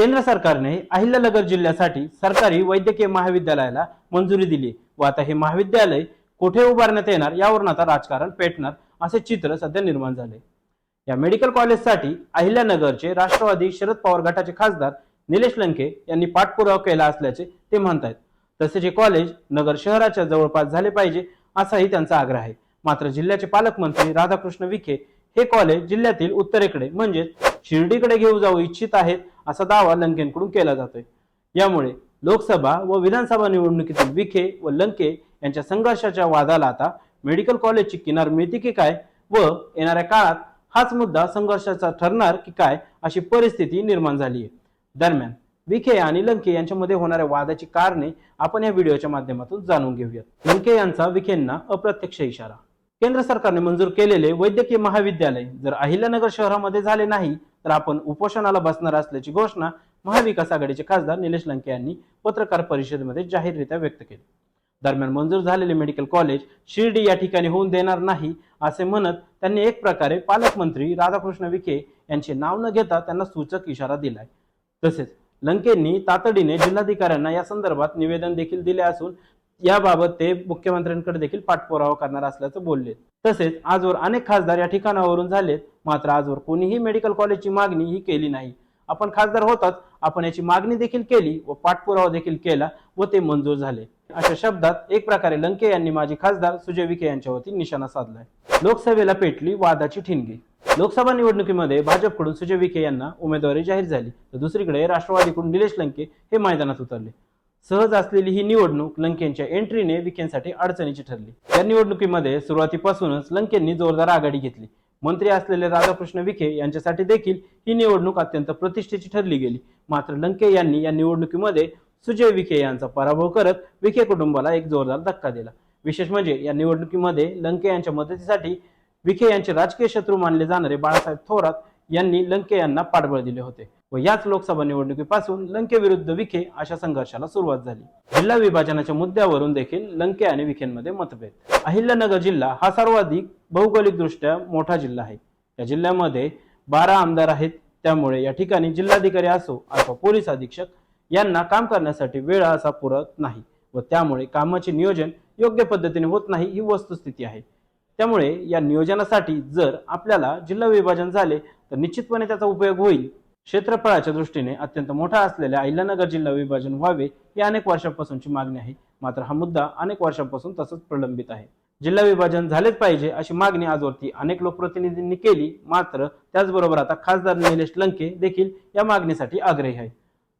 केंद्र सरकारने अहिल्यानगर जिल्ह्यासाठी सरकारी वैद्यकीय महाविद्यालयाला मंजुरी दिली व आता हे महाविद्यालय कुठे उभारण्यात येणार यावरून आता राजकारण पेटणार असे चित्र सध्या निर्माण झाले या मेडिकल कॉलेजसाठी अहिल्यानगरचे राष्ट्रवादी शरद पवार गटाचे खासदार निलेश लंके यांनी पाठपुरावा केला असल्याचे ते म्हणतायत. तसेच हे कॉलेज नगर शहराच्या जवळपास झाले पाहिजे असाही त्यांचा आग्रह आहे. मात्र जिल्ह्याचे पालकमंत्री राधाकृष्ण विखे हे कॉलेज जिल्ह्यातील उत्तरेकडे म्हणजेच शिर्डीकडे घेऊ जाऊ इच्छित आहेत असा दावा लंकेंकडून केला जातोय. यामुळे लोकसभा व विधानसभा निवडणुकीतील विखे व लंके यांच्या संघर्षाच्या वादाला आता मेडिकल कॉलेजची किनार मिळते की काय व येणाऱ्या काळात हाच मुद्दा संघर्षाचा ठरणार की काय अशी परिस्थिती निर्माण झाली आहे दरम्यान विखे आणि लंके यांच्यामध्ये होणाऱ्या वादाची कारणे आपण या व्हिडिओच्या माध्यमातून जाणून घेऊयात. लंके यांचा विखेंना अप्रत्यक्ष इशारा. केंद्र सरकारने मंजूर केलेले वैद्यकीय महाविद्यालय जर अहिल्यानगर शहरामध्ये झाले नाही तर आपण उपोषणाला बसणार असल्याची घोषणा महाविकास आघाडीचे खासदार निलेश लंके यांनी पत्रकार परिषदेमध्ये जाहीररित्या व्यक्त केली. दरम्यान मंजूर झालेले मेडिकल कॉलेज शिर्डी या ठिकाणी होऊन देणार नाही असे म्हणत त्यांनी एक प्रकारे पालकमंत्री राधाकृष्ण विखे यांचे नाव न घेता त्यांना सूचक इशारा दिलाय. तसेच लंकेंनी तातडीने जिल्हाधिकाऱ्यांना या संदर्भात निवेदन देखील दिले असून याबाबत ते मुख्यमंत्र्यांकडे देखील पाठपुरावा करणार असल्याचं बोलले. तसेच आजवर अनेक खासदार या ठिकाणावरून झालेत. मात्र आजवर कोणीही मेडिकल कॉलेजची मागणी ही केली नाही. आपण खासदार होताच. आपण याची मागणी देखील केली व पाठपुरावा देखील केला व ते मंजूर झाले. अशा शब्दात एक प्रकारे लंके यांनी माजी खासदार सुजय विखे यांच्यावरती निशाणा साधलाय. लोकसभेला पेटली वादाची ठिणगी. लोकसभा निवडणुकीमध्ये भाजपकडून सुजय विखे यांना उमेदवारी जाहीर झाली. तर दुसरीकडे राष्ट्रवादीकडून निलेश लंके हे मैदानात उतरले. सहज असलेली ही निवडणूक लंकेंच्या एंट्रीने विखेंसाठी अडचणीची ठरली. या निवडणुकीमध्ये सुरुवातीपासूनच लंकेंनी जोरदार आघाडी घेतली. मंत्री असलेले राधाकृष्ण विखे यांच्यासाठी देखील ही निवडणूक अत्यंत प्रतिष्ठेची ठरली गेली. मात्र लंके यांनी या निवडणुकीमध्ये सुजय विखे यांचा पराभव करत विखे कुटुंबाला एक जोरदार धक्का दिला. विशेष म्हणजे या निवडणुकीमध्ये लंके यांच्या मदतीसाठी विखे यांचे राजकीय शत्रू मानले जाणारे बाळासाहेब थोरात यांनी लंके यांना पाठबळ दिले होते व याच लोकसभा निवडणुकीपासून लंके विरुद्ध विखे अशा संघर्षाला सुरुवात झाली. जिल्हा विभाजनाच्या मुद्द्यावरून देखील लंके आणि विखेंमध्ये मतभेद. अहिल्यानगर जिल्हा हा सर्वाधिक भौगोलिकदृष्ट्या मोठा जिल्हा आहे. या जिल्ह्यामध्ये बारा आमदार आहेत. त्यामुळे या ठिकाणी जिल्हाधिकारी असो अथवा पोलीस अधीक्षक यांना काम करण्यासाठी वेळ असा पुरत नाही व त्यामुळे कामाचे नियोजन योग्य पद्धतीने होत नाही ही वस्तुस्थिती आहे. त्यामुळे या नियोजनासाठी जर आपल्याला जिल्हा विभाजन झाले तर निश्चितपणे त्याचा उपयोग होईल. क्षेत्रफळाच्या दृष्टीने अत्यंत मोठा असलेल्या अहिल्यानगर जिल्हा विभाजन व्हावे ही अनेक वर्षांपासूनची मागणी आहे. मात्र हा मुद्दा अनेक वर्षांपासून तसंच प्रलंबित आहे. जिल्हा विभाजन झालेच पाहिजे अशी मागणी आजवरती अनेक लोकप्रतिनिधींनी केली मात्र त्याचबरोबर आता खासदार निलेश लंके देखील या मागणीसाठी आग्रही आहे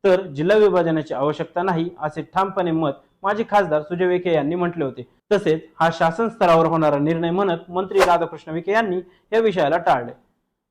तर जिल्हा विभाजनाची आवश्यकता नाही असे ठामपणे मत माजी खासदार सुजय विखे यांनी म्हटले होते. तसेच हा शासन स्तरावर होणारा निर्णय म्हणत मंत्री राधाकृष्ण विखे यांनी या विषयाला टाळले.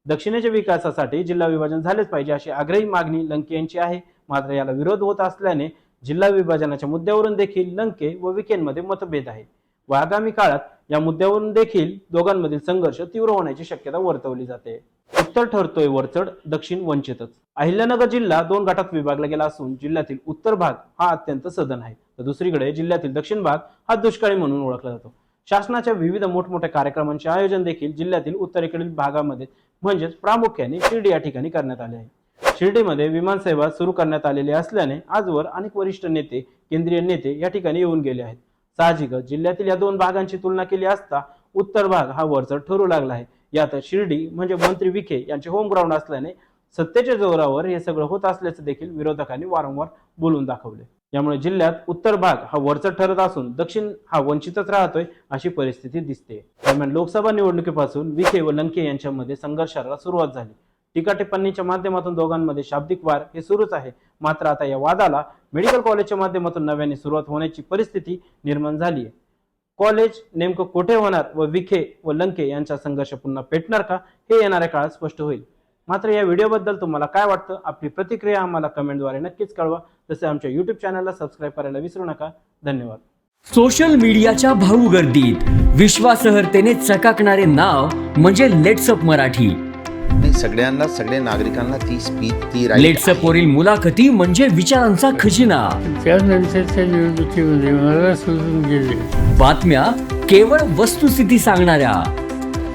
दक्षिणेच्या विकासासाठी जिल्हा विभाजन झालेच पाहिजे अशी आग्रही मागणी लंके यांची आहे. मात्र याला विरोध होत असल्याने जिल्हा विभाजनाच्या मुद्द्यावरून देखील लंके व विकेंमध्ये मतभेद आहे व आगामी काळात या मुद्द्यावरून देखील दोघांमधील संघर्ष तीव्र होण्याची शक्यता वर्तवली जाते. उत्तर ठरतोय वरचढ दक्षिण वंचितच. अहिल्यानगर जिल्हा दोन गटात विभागला गेला असून जिल्ह्यातील उत्तर भाग हा अत्यंत सदन आहे. तर दुसरीकडे जिल्ह्यातील दक्षिण भाग हा दुष्काळी म्हणून ओळखला जातो. शासनाच्या विविध मोठमोठ्या कार्यक्रमांचे आयोजन देखील जिल्ह्यातील उत्तरेकडील भागामध्ये म्हणजेच प्रामुख्याने शिर्डी या ठिकाणी करण्यात आले आहे. शिर्डीमध्ये विमानसेवा सुरू करण्यात आलेली असल्याने आजवर अनेक वरिष्ठ नेते केंद्रीय नेते या ठिकाणी येऊन गेले आहेत. साहजिकच जिल्ह्यातील या दोन भागांची तुलना केली असता उत्तर भाग हा वरचढ ठरू लागला आहे. यात शिर्डी म्हणजे मंत्री विखे यांचे होम ग्राउंड असल्याने सत्तेच्या जोरावर हे सगळं होत असल्याचं देखील विरोधकांनी वारंवार बोलून दाखवले. यामुळे जिल्ह्यात उत्तर भाग हा वरचा ठरत असून दक्षिण हा वंचितच राहतोय अशी परिस्थिती दिसते. दरम्यान लोकसभा निवडणुकीपासून विखे व लंके यांच्यामध्ये संघर्षाला सुरुवात झाली. टीका टिप्पणीच्या माध्यमातून दोघांमध्ये शाब्दिक वार हे सुरूच आहे. मात्र आता या वादाला मेडिकल कॉलेजच्या माध्यमातून नव्याने सुरुवात होण्याची परिस्थिती निर्माण झाली आहे. कॉलेज नेमकं कुठे होणार व विखे व लंके यांचा संघर्ष पुन्हा पेटणार का हे येणाऱ्या काळात स्पष्ट होईल. मात्र या व्हिडिओबद्दल तुम्हाला काय वाटतं आपली प्रतिक्रिया आम्हाला कमेंटद्वारे नक्कीच कळवा. तसे आमच्या युट्यूब चॅनलला सबस्क्राईब करायला विसरू नका. धन्यवाद. सोशल मीडियाच्या भाऊ गर्दीत विश्वासार्हतेने चकाकणारे नाव म्हणजे लेट्सअप मराठी. नाही सगळ्यांना सगळ्या नागरिकांना ती स्पीच ती right लेट्सअप वरील मुलाखती म्हणजे विचारांचा खजिना. त्यानंतरच्या निवडणुकीमध्ये मला सोडून गेले. बातम्या केवळ वस्तुस्थिती सांगणाऱ्या.